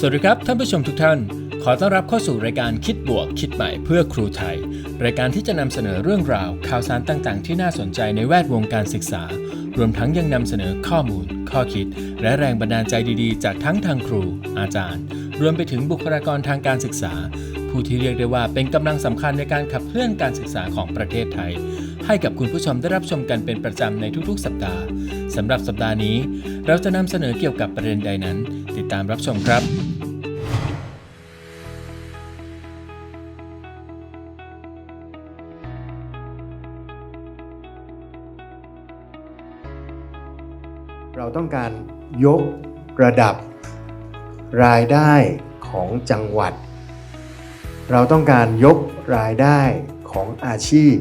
สวัสดีครับท่านผู้ชมทุกท่าน ขอต้อนรับเข้าสู่รายการคิดบวก คิดใหม่เพื่อครูไทย รายการที่จะนำเสนอเรื่องราว ข่าวสารต่างๆ ที่น่าสนใจในแวดวงการศึกษา รวมทั้งยังนำเสนอข้อมูล ข้อคิด และแรงบันดาลใจดีๆ จากทั้งทางครู อาจารย์ รวมไปถึงบุคลากรทางการศึกษา ผู้ที่เรียกได้ว่าเป็นกำลังสำคัญในการขับเคลื่อนการศึกษาของประเทศไทย ให้กับคุณผู้ชมได้รับชมกันเป็นประจำในทุกๆ สัปดาห์สำหรับสัปดาห์นี้ เราจะนำเสนอเกี่ยวกับประเด็นใดนั้น ติดตามรับชมครับ เราต้องการยกระดับรายได้ของจังหวัด เราต้องการยกรายได้ของอาชีพ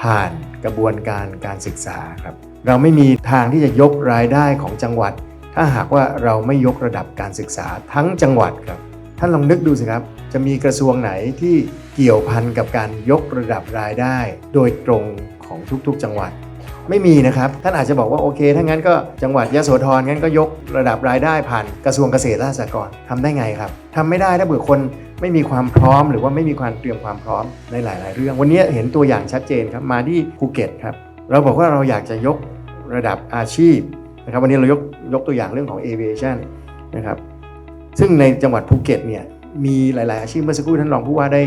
ผ่านกระบวนการการศึกษาครับ เราไม่มีทางที่จะยกรายได้ของจังหวัด ถ้าหากว่าเราไม่ยกระดับการศึกษาทั้งจังหวัดครับ ท่านลองนึกดูสิครับ จะมีกระทรวงไหนที่เกี่ยวพันกับการยกระดับรายได้ โดยตรงของทุกๆจังหวัด ไม่มีนะครับ ท่านอาจจะบอกว่าโอเค ถ้างั้นก็จังหวัดยะโสธรงั้นก็ยกระดับรายได้ผ่านกระทรวงเกษตรและสหกรณ์ทำได้ไงครับทำไม่ได้ถ้าเบื่อคนไม่มีความพร้อม หรือว่าไม่มีความเตรียมความพร้อมในหลาย ๆ เรื่อง วันนี้เห็นตัวอย่างชัดเจนครับมาที่ภูเก็ตครับเราบอกว่าเราอยากจะยกระดับอาชีพนะครับวันนี้เรายกยกตัวอย่างเรื่องของ aviation นะครับซึ่งในจังหวัดภูเก็ตเนี่ยมีหลาย ๆ อาชีพเมื่อสักครู่ท่านรองผู้ว่าได้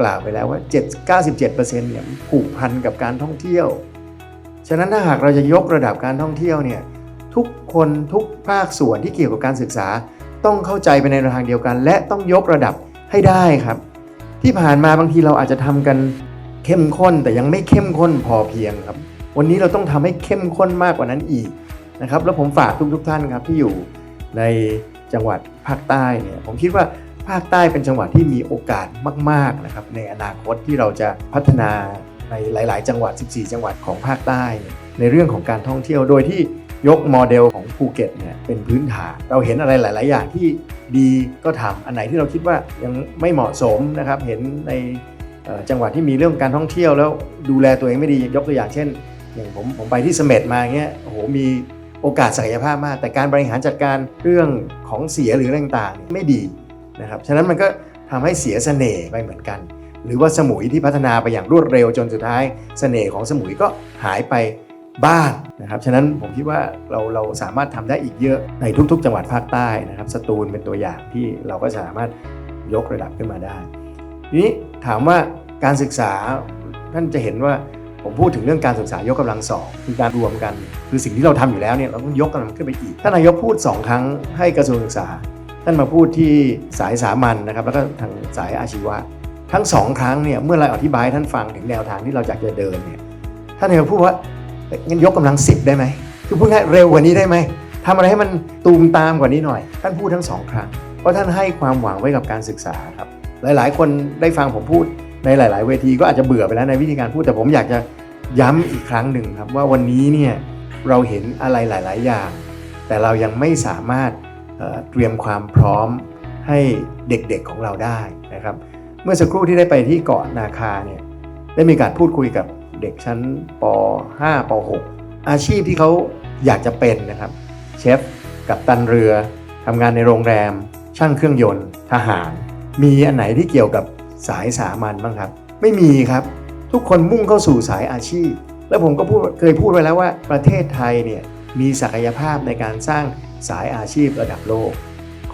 กล่าวไปแล้วว่า 7 97%เนี่ยผูกพันกับการท่องเที่ยว ฉะนั้นถ้าหากเราจะยกระดับการท่องเที่ยวเนี่ยทุกคนทุกภาคส่วนที่เกี่ยวกับการศึกษา ต้องเข้าใจไปในทางเดียวกัน และต้องยกระดับให้ได้ครับ ที่ผ่านมาบางทีเราอาจจะทำกันเข้มข้นแต่ยังไม่เข้มข้นพอเพียงครับ วันนี้เราต้องทำให้เข้มข้นมากกว่านั้นอีกนะครับ แล้วผมฝากทุกๆท่านครับที่อยู่ในจังหวัดภาคใต้เนี่ยผมคิดว่าภาคใต้เป็นจังหวัดที่มีโอกาสมาก ๆนะครับ ในอนาคตที่เราจะพัฒนา ในหลาย ๆ จังหวัด 14 จังหวัดของภาคใต้ ในเรื่องของการท่องเที่ยวโดยที่ยกโมเดลของภูเก็ตเนี่ยเป็นพื้นฐาน เราเห็นอะไรหลาย ๆ อย่างที่ดีก็ทำอันไหนที่เราคิดว่ายังไม่เหมาะสมนะครับเห็นในจังหวัดที่มีเรื่องการท่องเที่ยวแล้วดูแลตัวเองไม่ดียกตัวอย่างเช่น อย่างผมผมไปที่เสม็ดมาเงี้ยโอ้โหมีโอกาสศักยภาพมาก แต่การบริหารจัดการเรื่องของเสียหรืออต่างๆ ไม่ดีนะครับฉะนั้นมันก็ทำให้เสียเสน่ห์ไปเหมือนกัน หรือว่าสมุยที่พัฒนาไปอย่างรวดเร็วจนสุดท้ายเสน่ห์ของสมุยก็หายไปบ้างนะครับ ฉะนั้นผมคิดว่าเราเราสามารถทำได้อีกเยอะในทุก ๆ จังหวัดภาคใต้นะครับ สตูลเป็นตัวอย่างที่เราก็สามารถยกระดับขึ้นมาได้ ทีนี้ถามว่าการศึกษาท่านจะเห็นว่าผมพูดถึงเรื่องการศึกษายกกำลังสองคือการรวมกัน คือสิ่งที่เราทำอยู่แล้วเนี่ยเราต้องยกกำลังขึ้นไปอีกท่านนายกพูด 2 ครั้งให้กระทรวงศึกษา ท่านมาพูดที่สายสามัญนะครับ แล้วก็ทางสายอาชีวะ ทั้งสองครั้งเนี่ยเมื่อเราอธิบายท่านฟังถึงแนวทางที่เราอยากจะเดินเนี่ยท่านนายพูดว่างั้นยกกำลังสิบได้ไหมคือพูดง่ายเร็วกว่านี้ได้ไหมทำอะไรให้มันตูมตามกว่านี้หน่อย ท่านพูดทั้งสองครั้งเพราะท่านให้ความหวังไว้กับการศึกษาครับหลาย ๆ คนได้ฟังผมพูดในหลาย ๆ เวทีก็อาจจะเบื่อไปแล้วในวิธีการพูดแต่ผมอยากจะย้ำอีกครั้งหนึ่งครับว่าวันนี้เนี่ยเราเห็นอะไรหลาย ๆ อย่าง แต่เรายังไม่สามารถเเตรียมความพร้อมให้เด็ก ๆ ของเราได้นะครับ เมื่อสักครู่ที่ได้ไปที่เกาะนาคาเนี่ยได้มีการพูดคุยกับเด็กชั้นป .5 ป .6 อาชีพที่เขาอยากจะเป็นนะครับ เชฟกับตันเรือทำงานในโรงแรม ช่างเครื่องยนต์ ทหาร มีอันไหนที่เกี่ยวกับสายสามัญบ้างครับ ไม่มีครับ ทุกคนมุ่งเข้าสู่สายอาชีพ แล้วผมก็พูดเคยพูดไว้แล้วว่าประเทศไทยเนี่ยมีศักยภาพในการสร้างสายอาชีพระดับโลก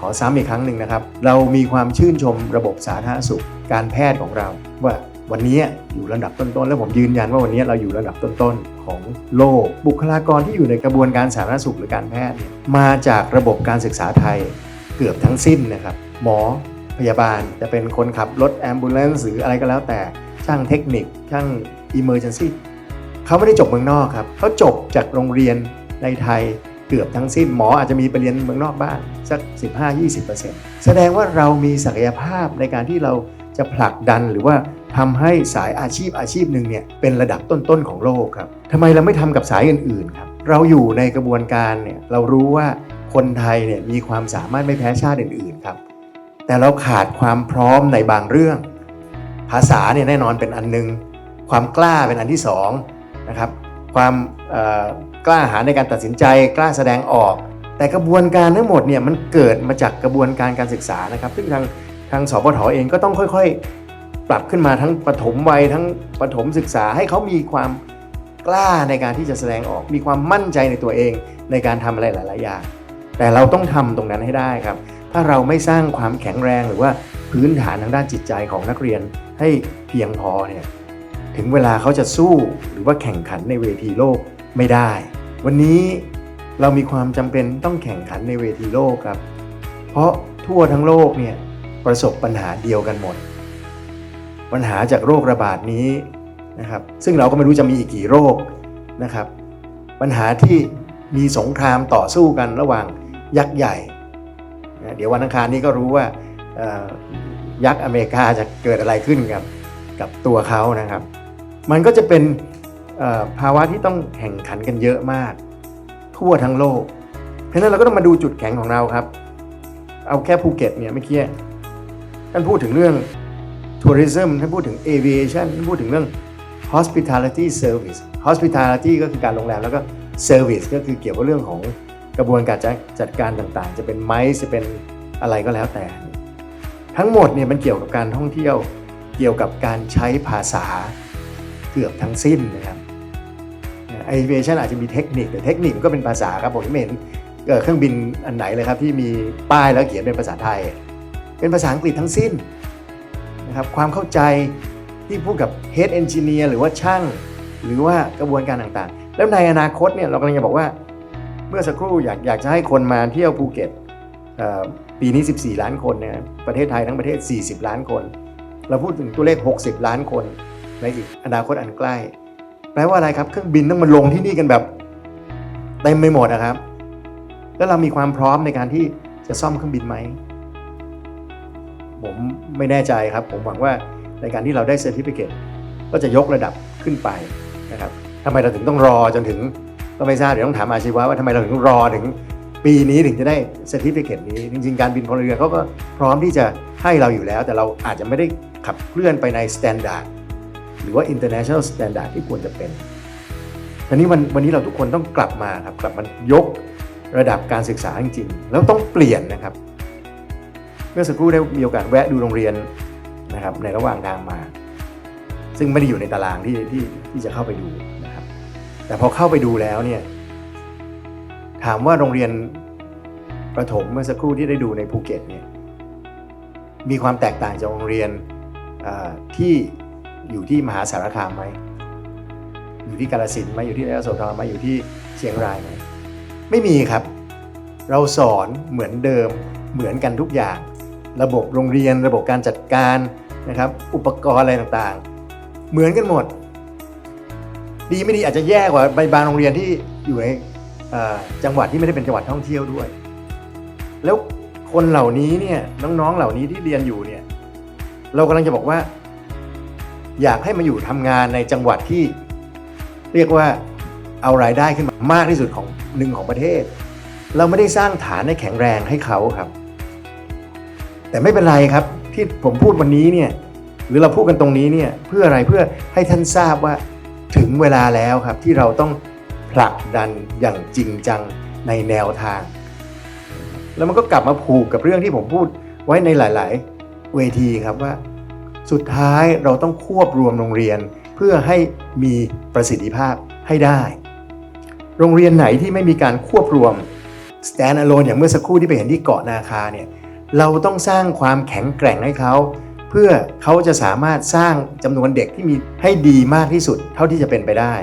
ขอซ้ำอีกครั้งหนึ่งนะครับ เรามีความชื่นชมระบบสาธารณสุข การแพทย์ของเรา ว่าวันนี้อยู่ระดับต้นๆ แล้วผมยืนยันว่าวันนี้เราอยู่ระดับต้นๆ ของโลก บุคลากรที่อยู่ในกระบวนการสาธารณสุขหรือการแพทย์เนี่ยมาจากระบบการศึกษาไทยเกือบทั้งสิ้นนะครับ หมอพยาบาลจะเป็นคนขับรถแอมบูเลนซ์หรืออะไรก็แล้วแต่ช่างเทคนิค ช่าง Emergency เขาไม่ได้จบเมืองนอกครับเขาจบจากโรงเรียนในไทย เกือบทั้งสิ้นหมออาจจะมีไปเรียนเมืองนอกบ้างสัก 15-20%แสดงว่าเรามีศักยภาพในการที่เราจะผลักดันหรือว่าทำให้สายอาชีพอาชีพหนึ่งเนี่ยเป็นระดับต้นๆของโลกครับทำไมเราไม่ทำกับสายอื่นๆครับเราอยู่ในกระบวนการเนี่ยเรารู้ว่าคนไทยเนี่ยมีความสามารถไม่แพ้ชาติอื่นๆครับแต่เราขาดความพร้อมในบางเรื่อง ภาษาเนี่ยแน่นอนเป็นอันหนึง ความกล้าเป็นอันที่สองนะครับความ กล้าหาในการตัดสินใจ กล้าแสดงออก แต่กระบวนการทั้งหมดเนี่ยมันเกิดมาจากกระบวนการการศึกษานะครับซึ่งทางทางสปทเองก็ต้องค่อยๆ ปรับขึ้นมาทั้งปฐมวัยทั้งปฐมศึกษาให้เขามีความกล้าในการที่จะแสดงออก มีความมั่นใจในตัวเองในการทำอะไรหลาย ๆ อย่าง แต่เราต้องทำตรงนั้นให้ได้ครับ ถ้าเราไม่สร้างความแข็งแรงหรือว่าพื้นฐานทางด้านจิตใจของนักเรียนให้เพียงพอเนี่ยถึงเวลาเขาจะสู้หรือว่าแข่งขันในเวทีโลก ไม่ได้ วันนี้เรามีความจำเป็นต้องแข่งขันในเวทีโลกครับ เพราะทั่วทั้งโลกเนี่ยประสบปัญหาเดียวกันหมด ปัญหาจากโรคระบาดนี้นะครับซึ่งเราก็ไม่รู้จะมีอีกกี่โรคนะครับ ปัญหาที่มีสงครามต่อสู้กันระหว่างยักษ์ใหญ่นะเดี๋ยววันอังคารนี้ก็รู้ว่ายักษ์อเมริกาจะเกิดอะไรขึ้นกับกับตัวเขานะครับ มันก็จะเป็น ภาวะที่ต้องแข่งขันกันเยอะมาก ทั่วทั้งโลกเพราะฉะนั้นเราก็ต้องมาดูจุดแข็งของเราครับ เอาแค่ภูเก็ตเนี่ยเมื่อกี้ท่านพูดถึงเรื่อง tourism ท่านพูดถึง aviation ท่านพูดถึงเรื่อง hospitality service hospitality ก็คือการโรงแรมแล้วก็ service ก็คือเกี่ยวกับเรื่องของกระบวนการจจัดการต่างๆ จะเป็นไม้จะเป็นอะไรก็แล้วแต่ ทั้งหมดเนี่ยมันเกี่ยวกับการท่องเที่ยว เกี่ยวกับการใช้ภาษาเกือบทั้งสิ้นนะครับ ไอเวชั่นอาจจะมีเทคนิคแต่เทคนิคมันก็เป็นภาษาครับผมไม่เห็นเครื่องบินอันไหนเลยครับที่มีป้ายแล้วเขียนเป็นภาษาไทย เป็นภาษาอังกฤษทั้งสิ้นนะครับความเข้าใจที่พูดกับ Head Engineer หรือว่าช่าง หรือว่ากระบวนการต่างๆ แล้วในอนาคตเนี่ยเรากำลังจะบอกว่า เมื่อสักครู่อยากอยากจะให้คนมาเที่ยวภูเก็ตปีนี้ 14 ล้านคนนี่ยประเทศไทยทั้งประเทศ 40 ล้านคน เราพูดถึงตัวเลข 60 ล้านคนในอีกอนาคตอันใกล้ แปลว่าอะไรครับ เครื่องบินต้องมาลงที่นี่กันแบบเต็มไปหมดนะครับ แล้วเรามีความพร้อมในการที่จะซ่อมเครื่องบินไหม ผมไม่แน่ใจครับ ผมหวังว่าในการที่เราได้เซอร์ติฟิเคตก็จะยกระดับขึ้นไปนะครับทำไมเราถึงต้องรอจนถึงก็ไม่ทราบเดี๋ยวต้องถามอาชีวะว่าทำไมเราถึงต้องรอถึงปีนี้ถึงจะได้เซอร์ติฟิเคตนี้ จริงๆ การบินพลเรือนเขาก็พร้อมที่จะให้เราอยู่แล้ว แต่เราอาจจะไม่ได้ขับเคลื่อนไปในสแตนดาร์ด หรือว่า international standard ที่ควรจะเป็นทีนี้วันวันนี้เราทุกคนต้องกลับมาครับกลับมายกระดับการศึกษาจริงๆ แล้วต้องเปลี่ยนนะครับ เมื่อสักครู่ได้มีโอกาสแวะดูโรงเรียนนะครับในระหว่างทางมา ซึ่งไม่ได้อยู่ในตารางที่ที่ที่จะเข้าไปดูนะครับ แต่พอเข้าไปดูแล้วเนี่ยถามว่าโรงเรียนประถมเมื่อสักครู่ที่ได้ดูในภูเก็ตเนี่ยมีความแตกต่างจากโรงเรียนที่ อยู่ที่มหาสารคามไหมอยู่ที่กาลสินไหมอยู่ที่นครโสธรไหมอยู่ที่เชียงรายไหมไม่มีครับ เราสอนเหมือนเดิมเหมือนกันทุกอย่าง ระบบโรงเรียนระบบการจัดการนะครับ อุปกรณ์อะไรต่างๆ เหมือนกันหมด ดีไม่ดีอาจจะแย่กว่าใบบางโรงเรียนที่อยู่ในจังหวัดที่ไม่ได้เป็นจังหวัดท่องเที่ยวด้วย แล้วคนเหล่านี้เนี่ยน้องๆเหล่านี้ที่เรียนอยู่เนี่ยเรากำลังจะบอกว่า อยากให้มาอยู่ทำงานในจังหวัดที่ เรียกว่าเอารายได้ขึ้นมามากที่สุดของหนึ่งของประเทศ เราไม่ได้สร้างฐานให้แข็งแรงให้เขาครับ แต่ไม่เป็นไรครับที่ผมพูดวันนี้เนี่ยหรือเราพูดกันตรงนี้เนี่ยเพื่ออะไรเพื่อให้ท่านทราบว่าถึงเวลาแล้วครับที่เราต้องผลักดันอย่างจริงจังในแนวทาง แล้วมันก็กลับมาผูกกับเรื่องที่ผมพูดไว้ในหลาย ๆ เวทีครับว่า สุดท้ายเราต้องควบรวมโรงเรียนเพื่อให้มีประสิทธิภาพให้ได้ โรงเรียนไหนที่ไม่มีการควบรวม stand alone อย่างเมื่อสักครู่ที่ไปเห็นที่เกาะนาคาเนี่ยเราต้องสร้างความแข็งแกร่งให้เขา เพื่อเขาจะสามารถสร้างจำนวนเด็กที่มีให้ดีมากที่สุดเท่าที่จะเป็นไปได้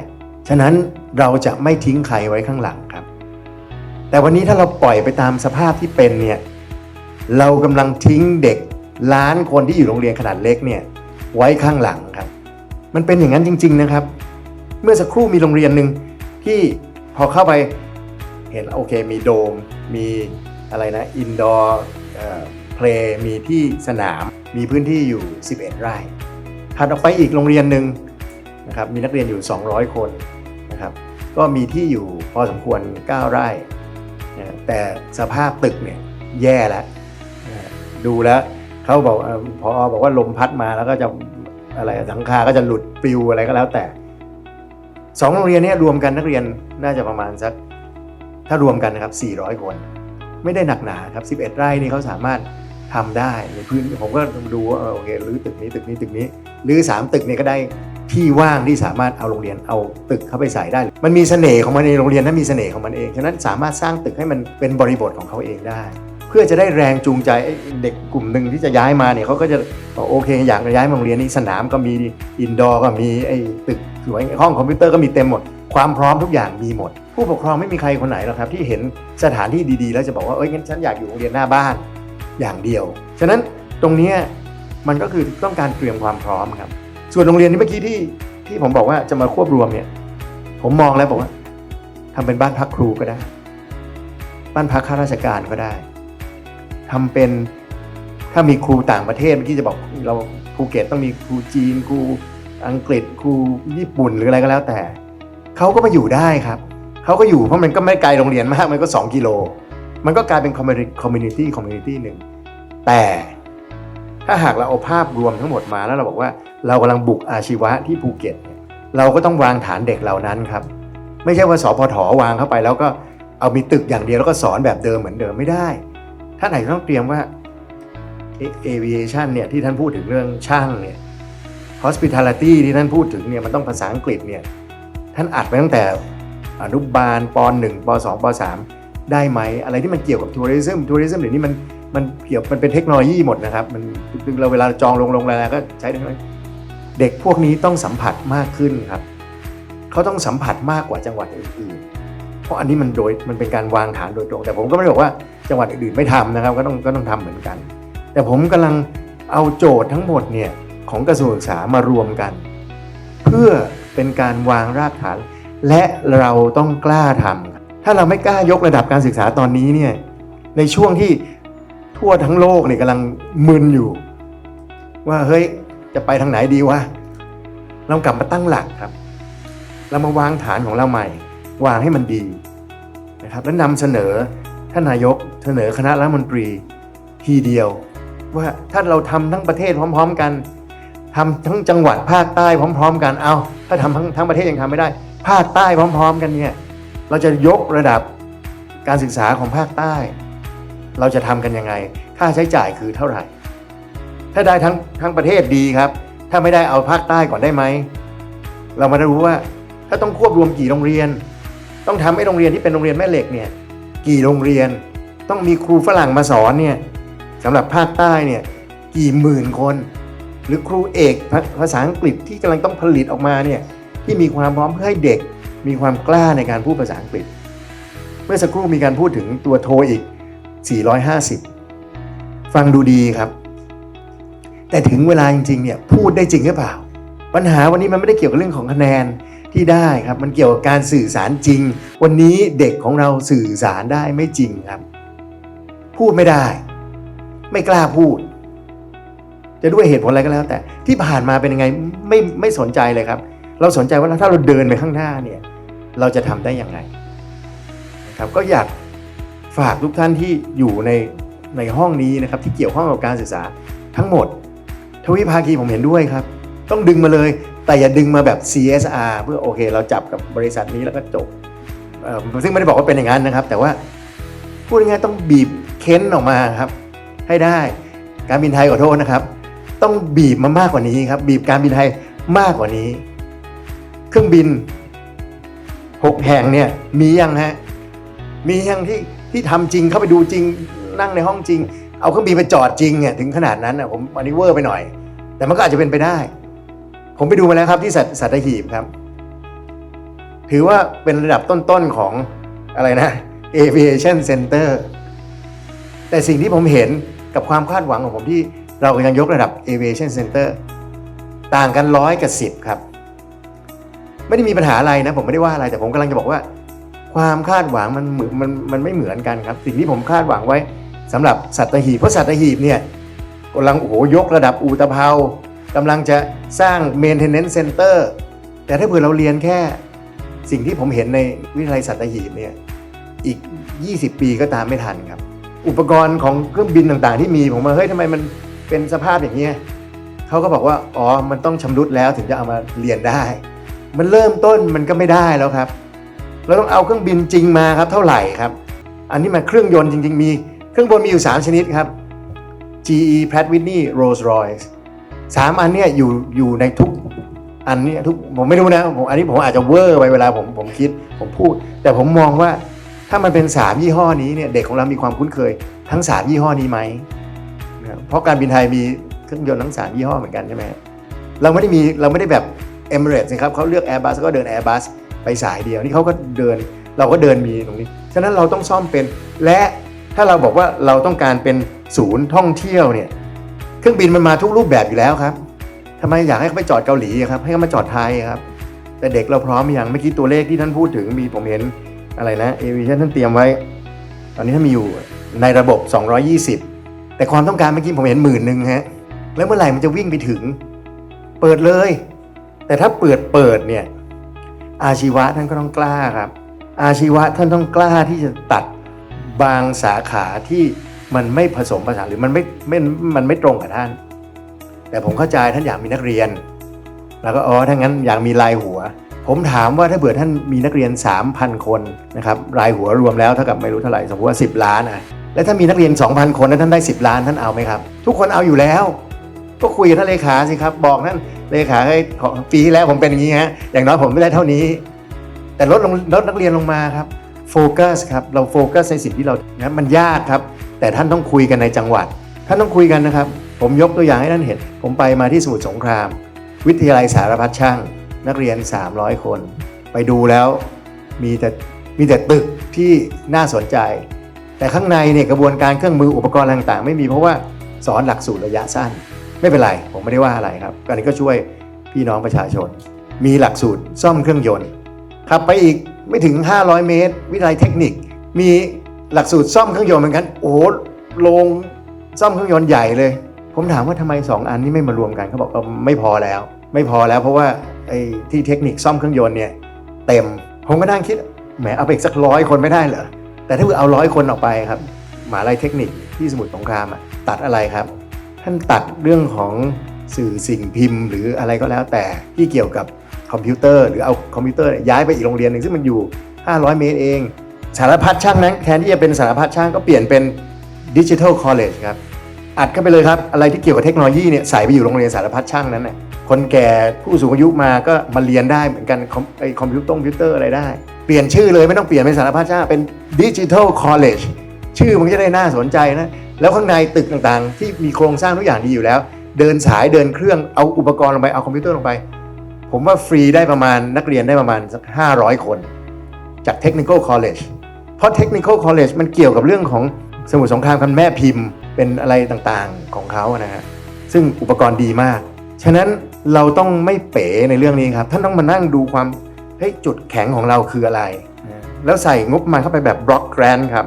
ฉะนั้นเราจะไม่ทิ้งใครไว้ข้างหลังครับ แต่วันนี้ถ้าเราปล่อยไปตามสภาพที่เป็นเนี่ยเรากำลังทิ้งเด็ก ล้านคนที่อยู่โรงเรียนขนาดเล็กเนี่ยไว้ข้างหลังครับ มันเป็นอย่างนั้นจริง ๆนะครับ เมื่อสักครู่มีโรงเรียนหนึ่งที่พอเข้าไปเห็นโอเคมีโดม มีอะไรนะอินดอร์เพลย์มีที่สนามมีพื้นที่อยู่ 11 ไร่ถัดออกไปอีกโรงเรียนหนึ่งนะครับมีนักเรียนอยู่ 200 คนนะครับก็มีที่อยู่พอสมควร 9 ไร่ แต่สภาพตึกเนี่ยแย่แล้วดูแล้ว เขาบอกพอบอกว่าลมพัดมาแล้วก็จะอะไรหลังคาก็จะหลุดปลิวอะไรก็แล้วแต่สองโรงเรียนนี้รวมกันนักเรียนน่าจะประมาณสักถ้ารวมกันนะครับ 400 คน ไม่ได้หนักหนาครับ 11 ไร่นี่เขาสามารถทำได้ในพื้นผมก็ดูว่าโอเครื้อตึกนี้ตึกนี้ตึกนี้รื้อ3ตึกนี่ก็ได้ที่ว่างที่สามารถเอาโรงเรียนเอาตึกเข้าไปใส่ได้ มันมีเสน่ห์ของมันเองโรงเรียนนั้นมีเสน่ห์ของมันเองฉะนั้นสามารถสร้างตึกให้มันเป็นบริบทของเขาเองได้ เพื่อจะได้แรงจูงใจเด็กกลุ่มหนึ่งที่จะย้ายมาเนี่ยเขาก็จะบอกโอเคอยากจะย้ายมาโรงเรียนนี้สนามก็มีอินดอร์ก็มีไอ้ตึกสวยห้องคอมพิวเตอร์ก็มีเต็มหมด ความพร้อมทุกอย่างมีหมด ผู้ปกครองไม่มีใครคนไหนหรอกครับที่เห็นสถานที่ดีๆ แล้วจะบอกว่าเอ้ยงั้นฉันอยากอยู่โรงเรียนหน้าบ้านอย่างเดียว ฉะนั้นตรงนี้มันก็คือต้องการเตรียมความพร้อมครับ ส่วนโรงเรียนนี้เมื่อกี้ที่ที่ผมบอกว่าจะมาควบรวมเนี่ยผมมองแล้วบอกว่าทำเป็นบ้านพักครูก็ได้ บ้านพักข้าราชการก็ได้ ทำเป็นถ้ามีครูต่างประเทศเมื่อกี้จะบอกเราภูเก็ตต้องมีครูจีนครูอังกฤษครูญี่ปุ่นหรืออะไรก็แล้วแต่เขาก็มาอยู่ได้ครับเขาก็อยู่เพราะมันก็ไม่ไกลโรงเรียนมากมันก็ 2 กิโล มันก็กลายเป็นคอมมูนิตี้คอมมูนิตี้หนึ่งแต่ถ้าหากเราเอาภาพรวมทั้งหมดมาแล้วเราบอกว่าเรากำลังบุกอาชีวะที่ภูเก็ตเนี่ยเราก็ต้องวางฐานเด็กเหล่านั้นครับ ไม่ใช่ว่าสพทวางเข้าไปแล้วก็เอามีตึกอย่างเดียวแล้วก็สอนแบบเดิมเหมือนเดิมไม่ได้ ท่านไหนต้องเตรียมว่า aviation เนี่ยที่ท่านพูดถึงเรื่องช่างเนี่ย hospitality ที่ท่านพูดถึงเนี่ยมันต้องภาษาอังกฤษเนี่ยท่านอัดไปตั้งแต่อนุบาลป .1 ป .2 ป .3 ได้ไหมอะไรที่มันเกี่ยวกับทัวริซึมทัวริซึมเดี๋ยวนี้มันมันเกี่ยวมันเป็นเทคโนโลยีหมดนะครับ มันเราเวลาจองลงโรงแรมก็ใช้ได้เด็กพวกนี้ต้องสัมผัสมากขึ้นครับ เขาต้องสัมผัสมากกว่าจังหวัดอื่นๆเพราะอันนี้มันโดยมันเป็นการวางฐานโดยตรง แต่ผมก็ไม่ได้บอกว่า จังหวัดอื่นๆไม่ทำนะครับก็ต้องก็ต้องทำเหมือนกัน แต่ผมกำลังเอาโจทย์ทั้งหมดเนี่ยของกระทรวงศึกษามารวมกัน เพื่อเป็นการวางรากฐาน และเราต้องกล้าทำถ้าเราไม่กล้ายกระดับการศึกษาตอนนี้เนี่ยในช่วงที่ทั่วทั้งโลกเนี่ยกำลังมึนอยู่ ว่าเฮ้ยจะไปทางไหนดีวะเรากลับมาตั้งหลักครับ เรามาวางฐานของเราใหม่ วางให้มันดีนะครับแล้วนำเสนอ ท่านนายกเสนอคณะรัฐมนตรีทีเดียว ว่าถ้าเราทำทั้งประเทศพร้อม ๆ กันทำทั้งจังหวัดภาคใต้พร้อม ๆ กันเอาถ้าทำทั้งทั้งประเทศยังทำไม่ได้ ภาคใต้พร้อม ๆ กันเนี่ยเราจะยกระดับการศึกษาของภาคใต้ เราจะทำกันยังไง ค่าใช้จ่ายคือเท่าไหร่ ถ้าได้ทั้งทั้งประเทศดีครับ ถ้าไม่ได้เอาภาคใต้ก่อนได้ไหมเรามารู้ว่าถ้าต้องควบรวมกี่โรงเรียน ต้องทำให้โรงเรียนที่เป็นโรงเรียนแม่เหล็กเนี่ย กี่โรงเรียน ต้องมีครูฝรั่งมาสอนเนี่ยสำหรับภาคใต้เนี่ยกี่หมื่นคน หรือครูเอกภาษาอังกฤษที่กำลังต้องผลิตออกมาเนี่ยที่มีความพร้อมเพื่อให้เด็กมีความกล้าในการพูดภาษาอังกฤษ เมื่อสักครู่มีการพูดถึงตัวโทอีก 450 ฟังดูดีครับ แต่ถึงเวลาจริงๆเนี่ยพูดได้จริงหรือเปล่า ปัญหาวันนี้มันไม่ได้เกี่ยวกับเรื่องของคะแนน ที่ได้ครับมันเกี่ยวกับการสื่อสารจริง วันนี้เด็กของเราสื่อสารได้ไม่จริงครับ พูดไม่ได้ ไม่กล้าพูด จะด้วยเหตุผลอะไรก็แล้ว แต่ที่ผ่านมาเป็นยังไงไม่ไม่สนใจเลยครับ เราสนใจว่าถ้าเราเดินไปข้างหน้าเนี่ยเราจะทำได้อย่างไรนะครับก็อยากฝากทุกท่านที่อยู่ในในห้องนี้นะครับที่เกี่ยวข้องกับการศึกษาทั้งหมด ทวิภาคีผมเห็นด้วยครับ ต้องดึงมาเลย แต่อย่าดึงมาแบบ CSR เพื่อโอเค เราจับกับบริษัทนี้แล้วก็จบซึ่งไม่ได้บอกว่าเป็นอย่างนั้นนะครับ แต่ว่าพูดง่ายๆต้องบีบเค้นออกมาครับ ให้ได้การบินไทยขอโทษนะครับ ต้องบีบมามากกว่านี้ครับ บีบการบินไทยมากกว่านี้ เครื่องบินหกแห่งเนี่ยมียังฮะมียังที่ที่ทำจริงเข้าไปดูจริงนั่งในห้องจริง เอาเครื่องบินไปจอดจริงเนี่ยถึงขนาดนั้นนะผมอันนี้เวอร์ไปหน่อย แต่มันก็อาจจะเป็นไปได้ ผมไปดูมาแล้วครับที่สัตสัตหีบครับ ถือว่าเป็นระดับต้นๆของอะไรนะ aviation center แต่สิ่งที่ผมเห็นกับความคาดหวังของผมที่เรายังยกระดับ aviation center ต่างกันร้อยกับสิบครับ ไม่ได้มีปัญหาอะไรนะ ผมไม่ได้ว่าอะไรแต่ผมกำลังจะบอกว่า ความคาดหวังมันเหมือนมันมันไม่เหมือนกันครับ สิ่งที่ผมคาดหวังไว้สำหรับสัตหีบเพราะสัตหีบเนี่ยกำลังโอ้โหยกระดับอูตะเภา กำลังจะสร้าง maintenance center แต่ถ้าเผื่อเราเรียนแค่สิ่งที่ผมเห็นในวิทยาลัยสัตหีบเนี่ยอีก 20 ปีก็ตามไม่ทันครับ อุปกรณ์ของเครื่องบินต่างๆ ที่มีผมว่าเฮ้ยทำไมมันเป็นสภาพอย่างเงี้ยเขาก็บอกว่าอ๋อมันต้องชำรุดแล้วถึงจะเอามาเรียนได้ มันเริ่มต้นมันก็ไม่ได้แล้วครับเราต้องเอาเครื่องบินจริงมาครับเท่าไหร่ครับ อันนี้มันเครื่องยนต์จริง ๆ มี เครื่องบนมีอยู่ 3 ชนิดครับ GE Pratt Whitney Rolls Royce สามอันเนี่ยอยู่อยู่ในทุกอันเนี้ทุกผมไม่รู้นะผมอันนี้ผมอาจจะเวอร์ไปเวลาผมผมคิดผมพูด แต่ผมมองว่าถ้ามันเป็น3ยี่ห้อนี้เนี่ยเด็กของเรามีความคุ้นเคย ทั้ง3ยี่ห้อนี้ไหมเพราะการบินไทยมีเครื่องยนต์ทั้ง3ยี่ห้อเหมือนกันใช่ไหมเราไม่ได้มีเราไม่ได้แบบ e m i r a t e s นะครับเขาเลือก Airbus ก็เดิน Airbus ไปสายเดียวนี่เขาก็เดินเราก็เดินมีตรงนี้ ฉะนั้นเราต้องซ่อมเป็น และถ้าเราบอกว่าเราต้องการเป็นศูนย์ท่องเที่ยวเนี่ย รื่องบินมันมาทุกรูปแบบอยู่แล้วครับทำไมอยากให้เขาไปจอดเกาหลีครับ ให้เขามาจอดไทยครับ แต่เด็กเราพร้อมอย่างเมื่อกี้ตัวเลขที่ท่านพูดถึงมีผมเห็นอะไรนะเอวิชันท่านเตรียมไว้ ตอนนี้ท่านมีอยู่ในระบบ 220 แต่ความต้องการเมื่อกี้ผมเห็นหมื่นหนึ่งฮะแล้วเมื่อไหร่มันจะวิ่งไปถึง เปิดเลย แต่ถ้าเปิดเปิดเนี่ย อาชีวะท่านก็ต้องกล้าครับ อาชีวะท่านต้องกล้าที่จะตัดบางสาขาที่ มันไม่ผสมผสานหรือมันไม่ไม่มันไม่ตรงกับท่าน แต่ผมเข้าใจท่านอยากมีนักเรียน แล้วก็อ๋อถ้างั้นอยากมีลายหัว ผมถามว่าถ้าเผื่อท่านมีนักเรียน 3,000 คนนะครับรายหัวรวมแล้วเท่ากับไม่รู้เท่าไหร่สมมติว่า 10 ล้านอะแล้วถ้ามีนักเรียน 2,000 คนแล้วท่านได้ 10 ล้านท่านเอาไหมครับ ทุกคนเอาอยู่แล้ว ก็คุยกับท่านเลขาสิครับ บอกท่านเลขาให้ขอปีที่แล้วผมเป็นอย่างนี้ฮะอย่างน้อยผมไม่ได้เท่านี้ แต่ลดลงลดนักเรียนลงมาครับโฟกัสครับเราโฟกัสในสิ่งที่เรานะมันยากครับ แต่ท่านต้องคุยกันในจังหวัด ท่านต้องคุยกันนะครับ ผมยกตัวอย่างให้ท่านเห็น ผมไปมาที่สมุทรสงคราม วิทยาลัยสารพัดช่าง นักเรียน 300 คน ไปดูแล้วมีแต่มีแต่ตึกที่น่าสนใจ แต่ข้างในเนี่ยกระบวนการเครื่องมืออุปกรณ์ต่างๆ ไม่มีเพราะว่าสอนหลักสูตรระยะสั้น ไม่เป็นไร ผมไม่ได้ว่าอะไรครับอันนี้ก็ช่วยพี่น้องประชาชน มีหลักสูตรซ่อมเครื่องยนต์ขับไปอีกไม่ถึง 500 เมตร วิทยาลัยเทคนิคมี หลักสูตรซ่อมเครื่องยนต์เหมือนกัน โอ้โรงซ่อมเครื่องยนต์ใหญ่เลย ผมถามว่าทำไม 2 อันนี้ไม่มารวมกันเขาบอกว่าไม่พอแล้ว ไม่พอแล้วเพราะว่าไอ้ที่เทคนิคซ่อมเครื่องยนต์เนี่ยเต็ม ผมก็นั่งคิดแหมเอาไปอีกสักร้อยคนไม่ได้เหรอแต่ถ้าเกิดเอาร้อยคนออกไปครับหมหาลัยเทคนิคที่สมุทรสงครามตัดอะไรครับ ท่านตัดเรื่องของสื่อสิ่งพิมพ์ หรืออะไรก็แล้วแต่ที่เกี่ยวกับคอมพิวเตอร์ หรือเอาคอมพิวเตอร์ย้ายไปอีกโรงเรียนหนึ่งซึ่งมันอยู่ 500 เมตรเอง สารพัดช่างนั้นแทนที่จะเป็นสารพัดช่างก็เปลี่ยนเป็นดิจิทัลคอลเลจครับอัดเข้าไปเลยครับ อะไรที่เกี่ยวกับเทคโนโลยีเนี่ยใส่ไปอยู่โรงเรียนสารพัดช่างนั้นน่ะคนแก่ผู้สูงอายุมาก็มาเรียนได้เหมือนกันคอมไอคอมพิวเตอร์คอมพิวเตอร์อะไรได้ เปลี่ยนชื่อเลยไม่ต้องเปลี่ยนเป็นสารพัดช่างเป็นดิจิทัลคอลเลจชื่อมันจะได้น่าสนใจนะ แล้วข้างในตึกต่างๆ ที่มีโครงสร้างทุกอย่างดีอยู่แล้ว เดินสายเดินเครื่องเอาอุปกรณ์ลงไปเอาคอมพิวเตอร์ลงไป ผมว่าฟรีได้ประมาณนักเรียนได้ประมาณสัก500 คน จาก Technical College เพราะ Technical College มันเกี่ยวกับเรื่องของสมุทรสงครามคันแม่พิมพ์เป็นอะไรต่างๆของเขานะฮะซึ่งอุปกรณ์ดีมาก ฉะนั้นเราต้องไม่เป๋ในเรื่องนี้ครับท่านต้องมานั่งดูความเฮ้ยจุดแข็งของเราคืออะไร แล้วใส่งบมาเข้าไปแบบบล็อกแกรนครับ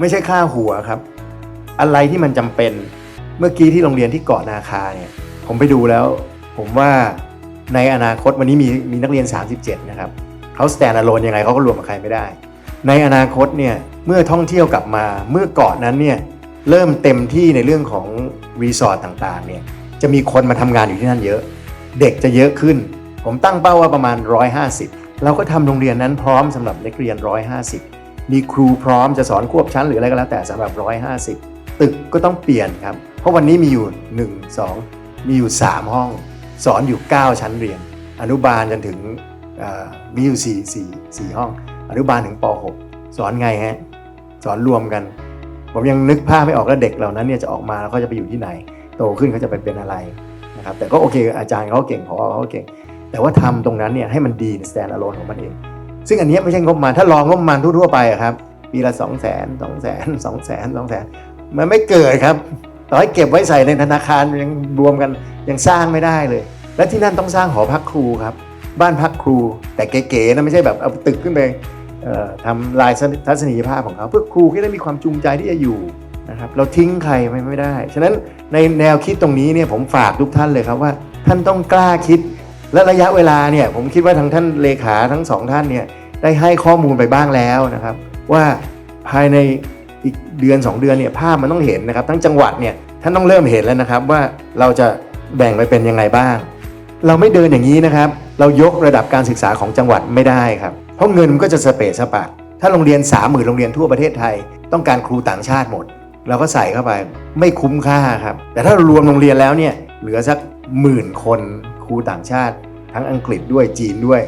ไม่ใช่ค่าหัวครับ อะไรที่มันจำเป็นเมื่อกี้ที่โรงเรียนที่เกาะนาคาเนี่ยผมไปดูแล้ว ผมว่าในอนาคตวันนี้มีมีนักเรียน 37 นะครับเขาสแตน d ์ l o n e ยังไงเขาก็รวมกับใครไม่ได้ ในอนาคตเนี่ยเมื่อท่องเที่ยวกลับมาเมื่อเกาะนั้นเนี่ยเริ่มเต็มที่ในเรื่องของรีสอร์ทต่างๆเนี่ยจะมีคนมาทำงานอยู่ที่นั่นเยอะ เด็กจะเยอะขึ้น ผมตั้งเป้าว่าประมาณ 150 เราก็ทำโรงเรียนนั้นพร้อมสำหรับนักเรียน 150 มีครูพร้อมจะสอนควบชั้นหรืออะไรก็แล้วแต่สำหรับ 150 ตึกก็ต้องเปลี่ยนครับ เพราะวันนี้มีอยู่ 1 2 มีอยู่ 3 ห้อง สอนอยู่ 9 ชั้นเรียน อนุบาลจนถึงเอ่อมีอยู่ 4 4 4 ห้องอนุบาลถึงป .6 สอนไงฮะสอนรวมกัน ผมยังนึกภาพไม่ออกว่าเด็กเหล่านั้นเนี่ยจะออกมาแล้วเขาจะไปอยู่ที่ไหน โตขึ้นเขาจะไปเป็นอะไรนะครับแต่ก็โอเคอาจารย์เขาเก่งพอเขาเก่ง แต่ว่าทำตรงนั้นเนี่ยให้มันดีใน stand alone ของมันเอง ซึ่งอันนี้ไม่ใช่งบประมาณถ้าลองงบประมาณทั่วๆไปครับปีละ2 0 0 0 0 0 2 0 0 0 0 2 0 0 0 0 2 0 0 0 0 2 0 0 0 0มันไม่เกิดครับต่อให้เก็บไว้ใส่ในธนาคารยังรวมกันยังสร้างไม่ได้เลย และที่นั่นต้องสร้างหอพักครูครับ บ้านพักครู แต่เก๋ๆนะไม่ใช่แบบเอาตึกขึ้นไปทำลายทัศนียภาพของเขาเพื่อครูที่ได้มีความจูงใจที่จะอยู่นะครับเราทิ้งใครไม่ไม่ได้ ฉะนั้นในแนวคิดตรงนี้เนี่ยผมฝากทุกท่านเลยครับว่า ท่านต้องกล้าคิด และระยะเวลาเนี่ยผมคิดว่าทางท่านเลขาทั้งสองท่านเนี่ยได้ให้ข้อมูลไปบ้างแล้วนะครับ ว่าภายในอีกเดือน 2 เดือนเนี่ยภาพมันต้องเห็นนะครับ ทั้งจังหวัดเนี่ยท่านต้องเริ่มเห็นแล้วนะครับว่าเราจะแบ่งไปเป็นยังไงบ้าง เราไม่เดินอย่างนี้นะครับ เรายกระดับการศึกษาของจังหวัดไม่ได้ครับ เพราะเงินมันก็จะสเปซสปะ ถ้าโรงเรียน 3 0,000โรงเรียนทั่วประเทศไทย ต้องการครูต่างชาติหมด เราก็ใส่เข้าไปไม่คุ้มค่าครับ แต่ถ้าเรารวมโรงเรียนแล้วเนี่ยเหลือสักหมื่นคนครูต่างชาติ ทั้งอังกฤษด้วยจีนด้วย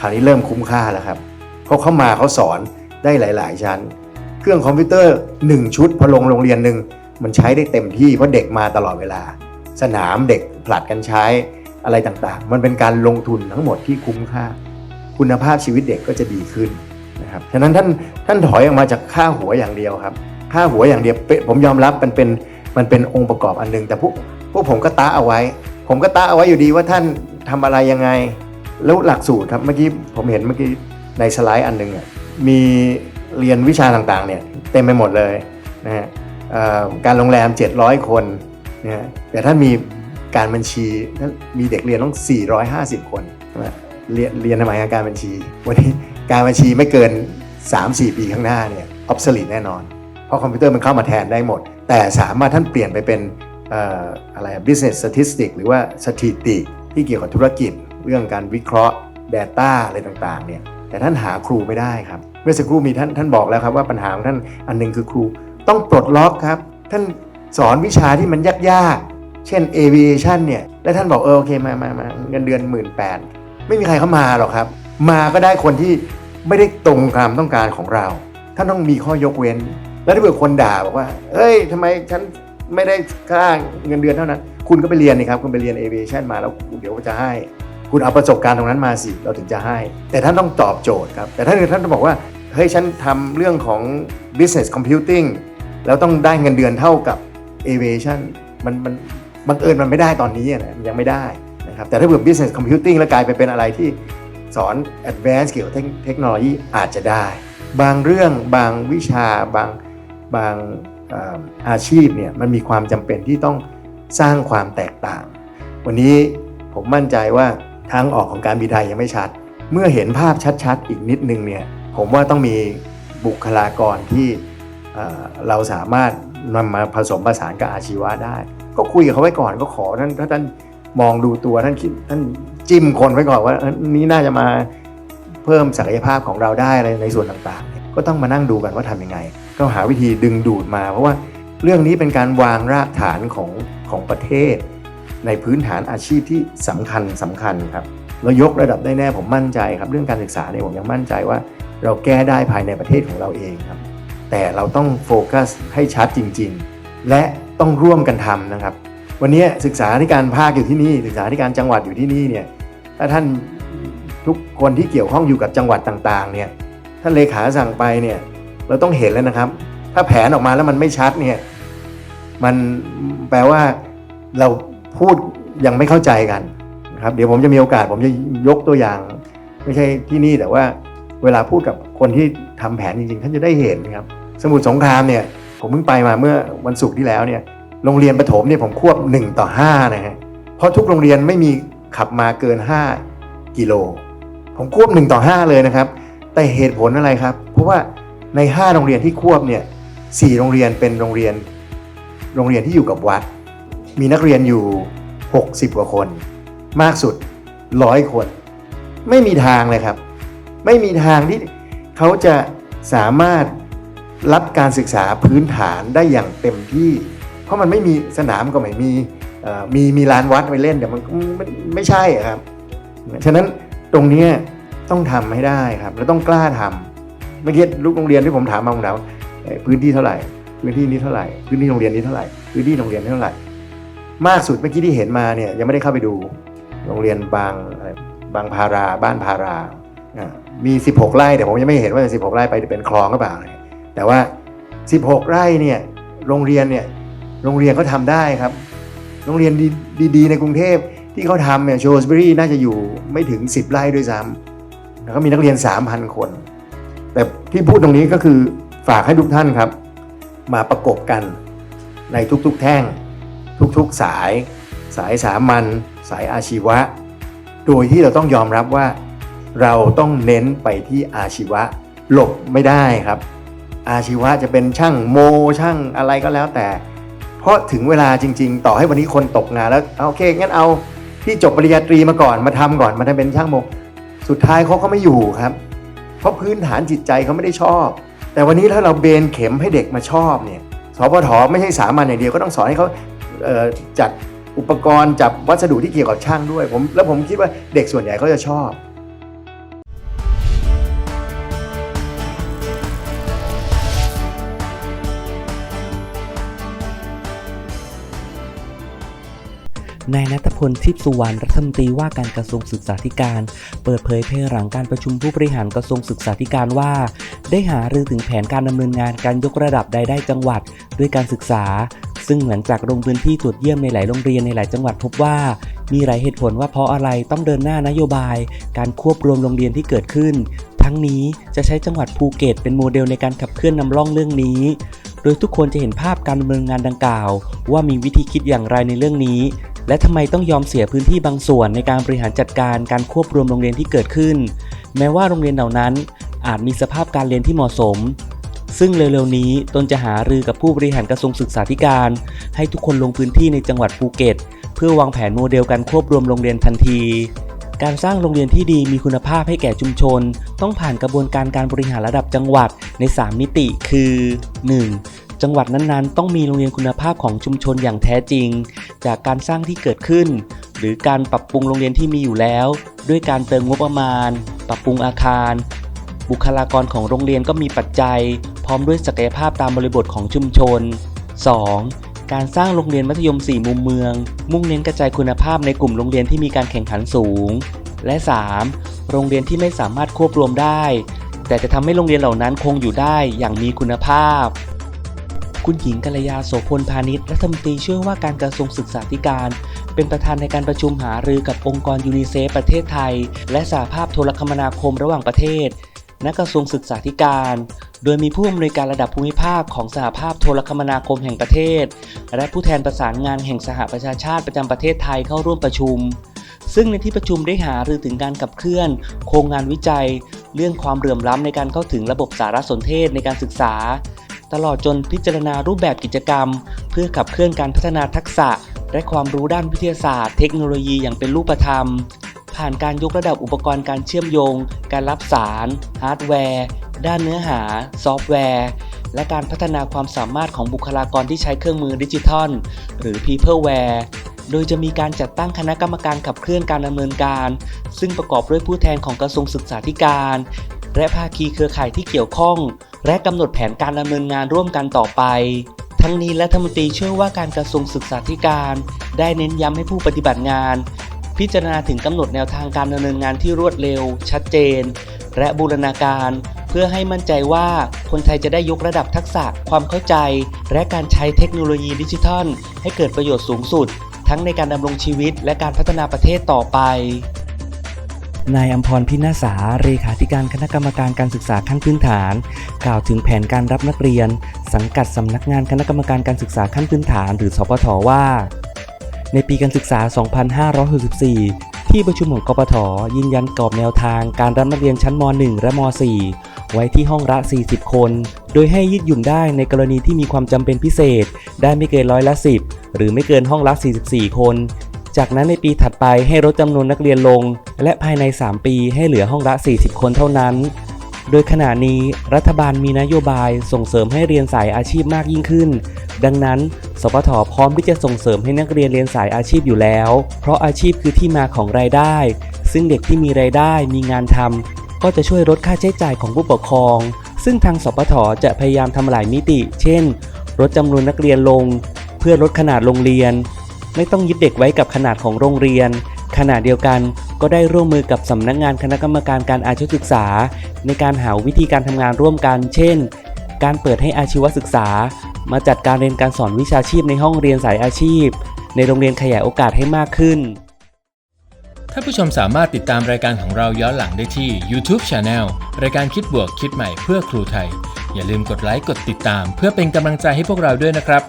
คราวนี้เริ่มคุ้มค่าแล้วครับเพราะเขามาเขาสอนได้หลาย ๆ ชั้น เครื่องคอมพิวเตอร์ 1 ชุดพอลงโรงเรียนหนึ่งมันใช้ได้เต็มที่เพราะเด็กมาตลอดเวลา สนามเด็กผลัดกันใช้ อะไรต่างๆ มันเป็นการลงทุนทั้งหมดที่คุ้มค่า คุณภาพชีวิตเด็กก็จะดีขึ้นนะครับฉะนั้นท่านท่านถอยออกมาจากค่าหัวอย่างเดียวครับ ค่าหัวอย่างเดียวเป็นผมยอมรับมันเป็นมันเป็นองค์ประกอบอันหนึง แต่พวกพวกผมก็ตะเอาไว้ ผมก็ตะเอาไว้อยู่ดีว่าท่านทำอะไรยังไง แล้วหลักสูตรครับเมื่อกี้ผมเห็นเมื่อกี้ในสไลด์อันหนึงอะมีเรียนวิชาต่างๆเนี่ยเต็มไปหมดเลยนะฮะการโรงแรม 700 คนนะฮะแต่ท่านมี การบัญชีท่านมีเด็กเรียนต้อง 450 คนเรียนเรียนทำไมการบัญชี วันนี้การบัญชีไม่เกิน 3-4 ปีข้างหน้าเนี่ยออฟสลิดแน่นอน เพราะคอมพิวเตอร์มันเข้ามาแทนได้หมด แต่สามารถท่านเปลี่ยนไปเป็นออะไร business statistics หรือว่าสถิติที่เกี่ยวกับธุรกิจ เรื่องการวิเคราะห์ Data อะไรต่างๆเนี่ยแต่ท่านหาครูไม่ได้ครับเมื่อสักครู่มีท่านท่านบอกแล้วครับว่าปัญหาของท่านอันหนึงคือครูต้องปลดล็อกครับ ท่านสอนวิชาที่มันยากๆ เช่น aviation เนี่ย แล้วท่านบอกเออโอเคมามามาเงินเดือนหมื่นแปดไม่มีใครเข้ามาหรอกครับ มาก็ได้คนที่ไม่ได้ตรงความต้องการของเรา ท่านต้องมีข้อยกเว้น แล้วถ้าเกิดคนด่าบอกว่า เอ้ยทำไมฉันไม่ได้ค่าเงินเดือนเท่านั้น คุณก็ไปเรียนนี่ครับ คุณไปเรียน aviation มาแล้วเดี๋ยวจะให้ คุณเอาประสบการณ์ตรงนั้นมาสิ เราถึงจะให้ แต่ท่านต้องตอบโจทย์ครับ แต่ถ้าเกิดท่านจะบอกว่า เฮ้ย ฉันทำเรื่องของ business computing แล้วต้องได้เงินเดือนเท่ากับ aviation มันมัน บังเอิญมันไม่ได้ตอนนี้นะมันยังไม่ได้นะครับแต่ถ้าเกิด business computing แล้วกลายไปเป็นอะไรที่สอน advanced เกี่ยวกับเทคโนโลยีอาจจะได้ บางเรื่องบางวิชาบางบางเอ่อาชีพเนี่ยมันมีความจำเป็นที่ต้องสร้างความแตกต่าง วันนี้ผมมั่นใจว่าทางออกของการบินไทยยังไม่ชัด เมื่อเห็นภาพชัดๆ อีกนิดนึงเนี่ยผมว่าต้องมีบุคลากรที่เราสามารถ นำมาผสมผสานกับอาชีวะได้ ก็คุยกับเขาไว้ก่อนก็ขอท่านถ้าท่านมองดูตัวท่านคิดท่านจิ้มคนไว้ก่อนว่านี่น่าจะมาเพิ่มศักยภาพของเราได้อะไรในส่วนต่างๆเนี่ยก็ต้องมานั่งดูกันว่าทำยังไง ก็หาวิธีดึงดูดมา เพราะว่าเรื่องนี้เป็นการวางรากฐานของของประเทศ ในพื้นฐานอาชีพที่สำคัญสำคัญครับเรายกระดับได้แน่ผมมั่นใจครับ เรื่องการศึกษาเนี่ยผมยังมั่นใจว่า เราแก้ได้ภายในประเทศของเราเองครับ แต่เราต้องโฟกัสให้ชัดจริง ๆ และต้องร่วมกันทำนะครับ วันนี้ศึกษาธิการภาคอยู่ที่นี่ศึกษาธิการจังหวัดอยู่ที่นี่เนี่ยถ้าท่านทุกคนที่เกี่ยวข้องอยู่กับจังหวัดต่างๆเนี่ยท่านเลขาสั่งไปเนี่ยเราต้องเห็นแล้วนะครับ ถ้าแผนออกมาแล้วมันไม่ชัดเนี่ยมันแปลว่าเราพูดยังไม่เข้าใจกันนะครับเดี๋ยวผมจะมีโอกาสผมจะยกตัวอย่าง ไม่ใช่ที่นี่แต่ว่าเวลาพูดกับ คนที่ทำแผนจริงๆท่านจะได้เห็นนะครับ สมุทรสงครามเนี่ยผมเพิ่งไปมาเมื่อวันศุกร์ที่แล้วเนี่ยโรงเรียนประถมเนี่ยผมควบ 1 ต่อ5นะฮะเพราะทุกโรงเรียนไม่มีขับมาเกิน 5 กิโล ผมควบ 1 ต่อ 5 เลยนะครับ แต่เหตุผลอะไรครับ เพราะว่าใน 5 โรงเรียนที่ควบเนี่ยสโรงเรียนเป็นโรงเรียน โรงเรียนที่อยู่กับวัด มีนักเรียนอยู่ 60 กว่าคน มากสุด100คน ไม่มีทางเลยครับ ไม่มีทางที่ เขาจะสามารถรับการศึกษาพื้นฐานได้อย่างเต็มที่ เพราะมันไม่มีสนามก็ไม่มีมีมีลานวัดไปเล่นแต่มันไม่ไม่ใช่ครับ ฉะนั้นตรงนี้ต้องทำให้ได้ครับ แล้วต้องกล้าทำเมื่อกี้ลูกโรงเรียนที่ผมถามมาผมถามว่าพื้นที่เท่าไหร่ พื้นที่นี้เท่าไหร่ พื้นที่โรงเรียนนี้เท่าไหร่ พื้นที่โรงเรียนนี้เท่าไหร่ มากสุดเมื่อกี้ที่เห็นมาเนี่ยยังไม่ได้เข้าไปดู โรงเรียนบางอะไรบางพาราบ้านพารา มี 16 ไร่แต่ผมยังไม่เห็นว่า16 ไร่ไปเป็นคลองหรือเปล่าเนี่ยแต่ว่า 16 ไร่เนี่ยโรงเรียนเนี่ยโรงเรียนเขาทำได้ครับ โรงเรียนดีๆในกรุงเทพที่เขาทำเนี่ยโชสเบอรี่น่าจะอยู่ไม่ถึง 10 ไร่ด้วยซ้ำแล้วก็มีนักเรียน 3,000 คน แต่ที่พูดตรงนี้ก็คือฝากให้ทุกท่านครับ มาประกบกันในทุกๆแท่ง ทุกๆสาย สายสามัญสายอาชีวะ โดยที่เราต้องยอมรับว่า เราต้องเน้นไปที่อาชีวะหลบไม่ได้ครับ อาชีวะจะเป็นช่างโมช่างอะไรก็แล้วแต่ เพราะถึงเวลาจริง ๆ ต่อให้วันนี้คนตกงานแล้วเอาโอเคงั้นเอาที่จบปริญญาตรีมาก่อนมาทำก่อนมาทำเป็นช่างโม สุดท้ายเขาก็ไม่อยู่ครับ เพราะพื้นฐานจิตใจเขาไม่ได้ชอบ แต่วันนี้ถ้าเราเบนเข็มให้เด็กมาชอบเนี่ยสพทไม่ใช่สามัญอย่างเดียวก็ต้องสอนให้เขาเจัดอุปกรณ์จับวัสดุที่เกี่ยวกับช่างด้วยผมแล้วผมคิดว่าเด็กส่วนใหญ่เขาจะชอบ นายนัทพลทิพสุวรรณรัฐมนตรีว่าการกระทรวงศึกษาธิการ เปิดเผยภายหลังการประชุมผู้บริหารกระทรวงศึกษาธิการว่า ได้หารือถึงแผนการดำเนินงานการยกระดับรายได้จังหวัดด้วยการศึกษา ซึ่งหลังจากลงพื้นที่ตรวจเยี่ยมในหลายโรงเรียนในหลายจังหวัดพบว่ามีหลายเหตุผลว่าเพราะอะไรต้องเดินหน้านโยบาย การควบรวมโรงเรียนที่เกิดขึ้น ทั้งนี้จะใช้จังหวัดภูเก็ตเป็นโมเดลในการขับเคลื่อนนำร่องเรื่องนี้ โดยทุกคนจะเห็นภาพการดำเนินงานดังกล่าว ว่ามีวิธีคิดอย่างไรในเรื่องนี้ และทำไมต้องยอมเสียพื้นที่บางส่วนในการบริหารจัดการการควบรวมโรงเรียนที่เกิดขึ้น แม้ว่าโรงเรียนเหล่านั้น อาจมีสภาพการเรียนที่เหมาะสม ซึ่งเร็วๆนี้ตนจะหารือกับผู้บริหารกระทรวงศึกษาธิการ ให้ทุกคนลงพื้นที่ในจังหวัดภูเก็ต เพื่อวางแผนโมเดลการควบรวมโรงเรียนทันที การสร้างโรงเรียนที่ดีมีคุณภาพให้แก่ชุมชน ต้องผ่านกระบวนการการบริหารระดับจังหวัดใน 3 มิติคือ 1. จังหวัดนั้นๆ ต้องมีโรงเรียนคุณภาพของชุมชนอย่างแท้จริง จากการสร้างที่เกิดขึ้น หรือการปรับปรุงโรงเรียนที่มีอยู่แล้ว ด้วยการเติมงบประมาณ ปรับปรุงอาคาร บุคลากรของโรงเรียนก็มีปัจจัย พร้อมด้วยศักยภาพตามบริบทของชุมชน 2. การสร้างโรงเรียนมัธยม 4 มุมเมือง มุ่งเน้นกระจายคุณภาพในกลุ่มโรงเรียนที่มีการแข่งขันสูง และ 3. โรงเรียนที่ไม่สามารถควบรวมได้ แต่จะทำให้โรงเรียนเหล่านั้นคงอยู่ได้อย่างมีคุณภาพ คุณหญิงกัลยาโสพลพาณิชย์รัฐมนตรีช่วยว่าการกระทรวงศึกษาธิการ เป็นประธานในการประชุมหารือกับองค์กรยูนิเซฟประเทศไทย และสหภาพโทรคมนาคมระหว่างประเทศ ณกระทรวงศึกษาธิการ โดยมีผู้อำนวยการระดับภูมิภาคของสหภาพโทรคมนาคมแห่งประเทศ และผู้แทนประสานงานแห่งสหประชาชาติประจำประเทศไทยเข้าร่วมประชุม ซึ่งในที่ประชุมได้หารือถึงการขับเคลื่อน โครงงานวิจัย เรื่องความเหลื่อมล้ำในการเข้าถึงระบบสารสนเทศในการศึกษา ตลอดจนพิจารณารูปแบบกิจกรรม เพื่อขับเคลื่อนการพัฒนาทักษะ และความรู้ด้านวิทยาศาสตร์ เทคโนโลยีอย่างเป็นรูปธรรม ผ่านการยกระดับอุปกรณ์การเชื่อมโยง การรับสารฮาร์ดแวร์ ด้านเนื้อหา ซอฟต์แวร์ และการพัฒนาความสามารถของบุคลากรที่ใช้เครื่องมือดิจิทัล หรือ Peopleware โดยจะมีการจัดตั้งคณะกรรมการขับเคลื่อนการดำเนินการ ซึ่งประกอบด้วยผู้แทนของกระทรวงศึกษาธิการ และภาคีเครือข่ายที่เกี่ยวข้อง และกำหนดแผนการดำเนินงานร่วมกันต่อไป ทั้งนี้รัฐมนตรีเชื่อว่าการกระทรวงศึกษาธิการ ได้เน้นย้ำให้ผู้ปฏิบัติงาน พิจารณาถึงกำหนดแนวทางการดำเนินงานที่รวดเร็ว ชัดเจน และบูรณาการ เพื่อให้มั่นใจว่าคนไทยจะได้ยกระดับทักษะความเข้าใจ และการใช้เทคโนโลยีดิจิทัล ให้เกิดประโยชน์สูงสุด ทั้งในการดำรงชีวิต และการพัฒนาประเทศต่อไปนายอัมพรพินาศาเลขาธิการคณะกรรมการการศึกษาขั้นพื้นฐาน กล่าวถึงแผนการรับนักเรียน สังกัดสำนักงานคณะกรรมการการศึกษาขั้นพื้นฐาน หรือสปทว่า ในปีการศึกษา 2564 ที่ประชุมของกปทยืนยันกรอบแนวทางการรับนักเรียนชั้นม .1 และม .4 ไว้ที่ห้องละ 40 คน โดยให้ยืดหยุ่นได้ในกรณีที่มีความจำเป็นพิเศษ ได้ไม่เกินร้อยละ 10 หรือไม่เกินห้องละ 44 คน จากนั้นในปีถัดไปให้ลดจำนวนนักเรียนลง และภายใน 3 ปีให้เหลือห้องละ 40 คนเท่านั้น โดยขณะนี้รัฐบาลมีนโยบายส่งเสริมให้เรียนสายอาชีพมากยิ่งขึ้น ดังนั้นสปทพร้อมที่จะส่งเสริมให้นักเรียนเรียนสายอาชีพอยู่แล้ว เพราะอาชีพคือที่มาของรายได้ ซึ่งเด็กที่มีรายได้มีงานทำก็จะช่วยลดค่าใช้จ่ายของผู้ปกครอง ซึ่งทางสปทจะพยายามทำหลายมิติ เช่นลดจำนวนนักเรียนลง เพื่อลดขนาดโรงเรียน ไม่ต้องยึดเด็กไว้กับขนาดของโรงเรียน ขณะเดียวกันก็ได้ร่วมมือกับสำนักงานคณะกรรมการการอาชีวศึกษา ในการหาวิธีการทำงานร่วมกัน เช่น การเปิดให้อาชีวศึกษา มาจัดการเรียนการสอนวิชาชีพในห้องเรียนสายอาชีพ ในโรงเรียนขยายโอกาสให้มากขึ้นท่านผู้ชมสามารถติดตามรายการของเราย้อนหลังได้ที่ YouTube Channel รายการคิดบวกคิดใหม่เพื่อครูไทย อย่าลืมกดไลค์กดติดตาม เพื่อเป็นกำลังใจให้พวกเราด้วยนะครับ